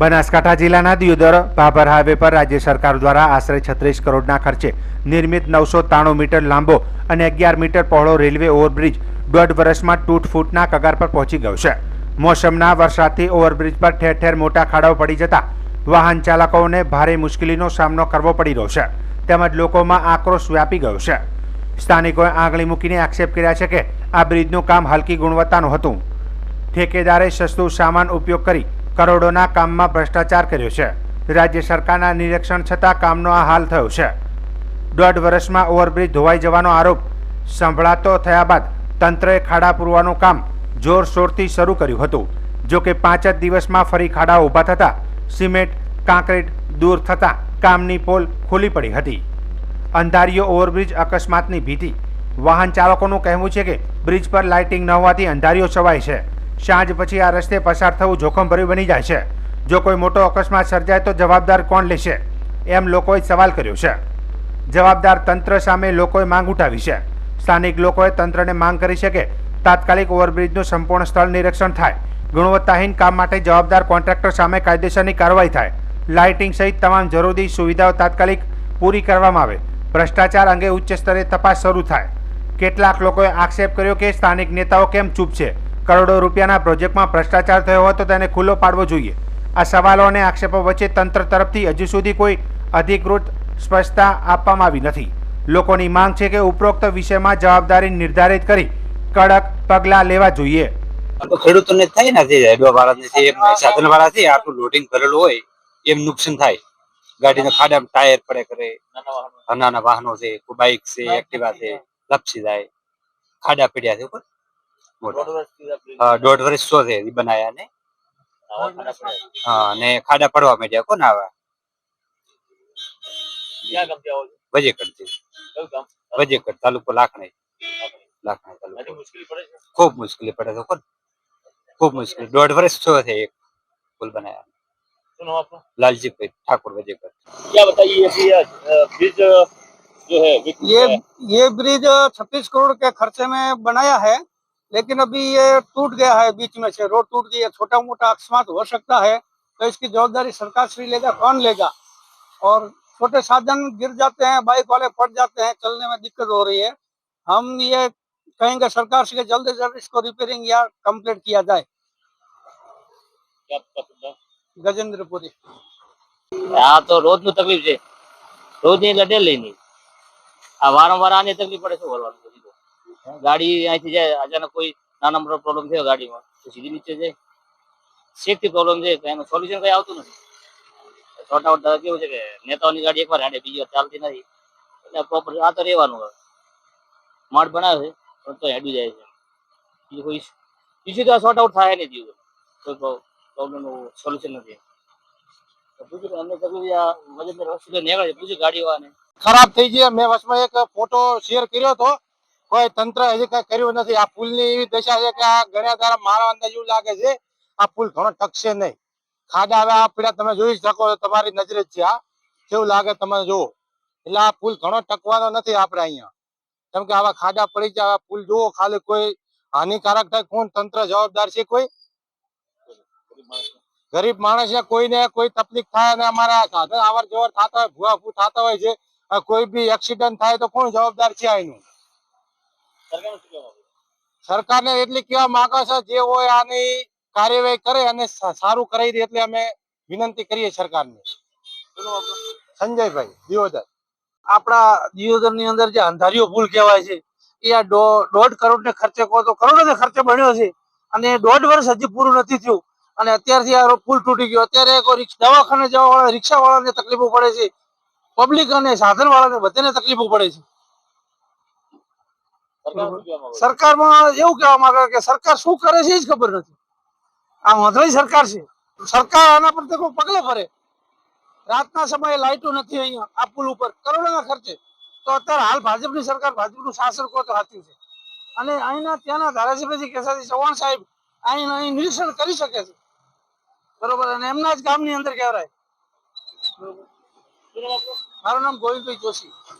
બનાસકાંઠા જિલ્લાના દિયોદર ભાભર હાઈવે પર રાજ્ય સરકાર દ્વારા આશરે છત્રીસ કરોડના ખર્ચે નિર્મિત નવસો ત્રાણું મીટર લાંબો અને અગિયાર મીટર પહોળો રેલવે ઓવરબ્રિજ દોઢ વર્ષમાં તૂટ ફૂટના કગાર પર પહોંચી ગયો છે. મોસમના વરસાદથી ઓવરબ્રિજ પર ઠેર ઠેર મોટા ખાડાઓ પડી જતા વાહન ચાલકોને ભારે મુશ્કેલીનો સામનો કરવો પડી રહ્યો છે. તેમજ લોકોમાં આક્રોશ વ્યાપી ગયો છે. સ્થાનિકોએ આંગળી મૂકીને આક્ષેપ કર્યા છે કે આ બ્રિજનું કામ હલકી ગુણવત્તાનું હતું. ઠેકેદારે સસ્તું સામાન ઉપયોગ કરી કરોડોના કામમાં ભ્રષ્ટાચાર કર્યો છે. રાજ્ય સરકારના નિરીક્ષણ છતાં કામનો આ હાલ થયો છે. દોઢ વર્ષમાં ઓવરબ્રિજ ધોવાઈ જવાનો આરોપ સંભળાતો થયા બાદ તંત્રએ ખાડા પૂરવાનું કામ જોરશોરથી શરૂ કર્યું હતું. જો કે પાંચ જ દિવસમાં ફરી ખાડા ઊભા થતાં સિમેન્ટ, કાંકરેટ દૂર થતાં કામની પોલ ખુલ્લી પડી હતી. અંધારીઓ ઓવરબ્રિજ અકસ્માતની ભીતિ. વાહન ચાલકોનું કહેવું છે કે બ્રિજ પર લાઇટિંગ ન હોવાથી અંધારીઓ છવાય છે. સાંજ પછી આ રસ્તે પસાર થવું જોખમભર્યું બની જાય છે. જો કોઈ મોટો અકસ્માત સર્જાય તો જવાબદાર કોણ લેશે? એમ લોકોએ સવાલ કર્યો છે. જવાબદાર તંત્ર સામે લોકોએ માંગ ઉઠાવી છે. સ્થાનિક લોકોએ તંત્રને માંગ કરી છે કે તાત્કાલિક ઓવરબ્રિજનું સંપૂર્ણ સ્થળ નિરીક્ષણ થાય. ગુણવત્તાહીન કામ માટે જવાબદાર કોન્ટ્રાક્ટર સામે કાયદેસરની કાર્યવાહી થાય. લાઇટિંગ સહિત તમામ જરૂરી સુવિધાઓ તાત્કાલિક પૂરી કરવામાં આવે. ભ્રષ્ટાચાર અંગે ઉચ્ચ સ્તરે તપાસ શરૂ થાય. કેટલાક લોકોએ આક્ષેપ કર્યો કે સ્થાનિક નેતાઓ કેમ ચૂપ છે? કરોડો રૂપિયાના પ્રોજેક્ટમાં ભ્રષ્ટાચાર થયો હોય તો તેને ખુલ્લો પાડવો જોઈએ. આ સવાલો અને આક્ષેપો વચ્ચે તંત્ર તરફથી હજુ સુધી કોઈ અધિકૃત સ્પષ્ટતા આપવામાં આવી નથી. લોકોની માંગ છે કે ઉપરોક્ત વિષયમાં જવાબદારી નિર્ધારિત કરી કડક પગલાં લેવા જોઈએ. ખેડૂતોને જ થાય ને જે હેડવા વાળાને સાધન વાળા છે, આટલું લોડિંગ કરેલું હોય, એમ નુકસાન થાય. ગાડીના ખાડા ટાયર પડે કરે. નાના વાહનો છે બાઇક છે એક્ટિવા છે, લપસી જાય. ખાડા પડ્યા છે, ઉપર મોટા હા, દોઢ વર્ષ શો છે ઈ બનાયા ને હા અને ખાડા પડવા માંડ્યા કોને આવા વજેકડ થી વજેકડ તાલુકો લાખણી લાખણી તાલુકો ખૂબ મુશ્કેલી પડે છે કોણ ખૂબ મુશ્કેલી દોઢ વર્ષ થયો છે એક પુલ બનાયા લાલજીભાઈ ઠાકોર વજેકર क्या बताइए ये अ, ब्रिज जो है विकसित ये है। ये ब्रिज छत्तीस करोड़ के खर्चे में बनाया है लेकिन अभी ये टूट गया है बीच में से रोड टूट गई है छोटा मोटा अकस्मात हो सकता है तो इसकी जवाबदारी सरकार श्री लेगा कौन लेगा और छोटे साधन गिर जाते हैं बाइक वाले फट जाते हैं चलने में दिक्कत हो रही है हम ये कहेंगे सरकार से कि जल्द से जल्द इसको रिपेयरिंग या कंप्लीट किया जाए क्या आपका सुझाव? गजेंद्रपुरी આ તો રોજ નું તકલીફ છે રોજ ની લડે લઈ આ વારંવાર આની તકલીફ પડે શું કરવાનું પછી તો? ગાડી અહીંથી જાય, અચાનક કોઈ નાના મોટો પ્રોબ્લેમ થયો ગાડીમાં, તો સીધી નીચે જાય. સેફટી પ્રોબ્લેમ છે એનું સોલ્યુશન કઈ આવતું નથી. છોટા મોટા કેવું છે કે, નેતાઓની ગાડી એકવાર હાડે બીજી વાર ચાલતી નથી. એટલે પ્રોપર આ તો રહેવાનું હવે. માળ બનાવે છે પણ તો હેડી જાય છે. બીજું કોઈ બીજું તો શોર્ટ આઉટ થાય નહીં જીવું કોઈ પ્રોબ્લેમ સોલ્યુશન નથી. પૂછ્યું તકલીફ આ વજનદાર વસ્તુ નીકળે પૂછ્યું ગાડીવાળાને. ખરાબ થઈ ગયા મેં વચમાં એક ફોટો શેર કર્યો હતો. કોઈ તંત્ર હજી કઈ કર્યું નથી. આ પુલની એવી દશા છે કે આ ગણ્યા તારા મારા અંદર એવું લાગે છે, આ પુલ ઘણો ટકશે નહીં. ખાડા હવે આ પીડા તમે જોઈ શકો તમારી નજરે છે આ. કેવું લાગે તમે જુઓ. એટલે આ પુલ ઘણો ટકવાનો નથી આપણે અહીંયા. કેમ કે આવા ખાડા પડી જાય પુલ જુઓ, ખાલી કોઈ હાનિકારક થાય, કોણ તંત્ર જવાબદાર છે કોઈ? ગરીબ માણસ કોઈને કોઈ તકલીફ થાય અને અમારા સાધન અવર જવર થતા હોય ભૂવા ભૂ થતા હોય છે, કોઈ બી એક્સિડન્ટ થાય તો કોણ જવાબદાર છે એનું? સરકારનું ને એટલી કેવા માંગે છે, જે હોય આની કાર્યવાહી કરે અને સારું કરાવી દે એટલે અમે વિનંતી કરીએ સરકારને. સંજયભાઈ, દિયોદર. આપણા દિયોદરની અંદર જે અંધારીઓ પુલ કહેવાય છે, એ આ દોઢ કરોડ ને ખર્ચે કહો તો કરોડો ને ખર્ચે બન્યો છે, અને દોઢ વર્ષ હજી પૂરું નથી થયું, અને અત્યારથી આ પુલ તૂટી ગયો. અત્યારે દવાખાને જવા વાળા રિક્ષા વાળાને તકલીફો પડે છે, પબ્લિક અને સાધન વાળાને બધાને તકલીફો પડે છે સરકારનું શું કહેવા માંગો છો? સરકારમાં એવું કહેવા માંગે કે સરકાર શું કરે છે એ જ ખબર નથી. આ મધરાઈ સરકાર છે. સરકાર આના પર કોઈ પગલે ભરે રાતના સમયે લાઇટો નથી અહીંયા આ પુલ ઉપર. કરોડોના ખર્ચે. તો અત્યારે હાલ ભાજપની સરકાર ભાજપનું શાસન કહો તો સાચું છે. અને અહીંના ત્યાંના ધારાસભ્યજી કેસાજી ચૌહાણ સાહેબ અહીં અહીં નિરીક્ષણ કરી શકે છે. બરોબર? અને એમના જ ગામની અંદર કહેવાય? મારું નામ ગોવિંદભાઈ જોશી.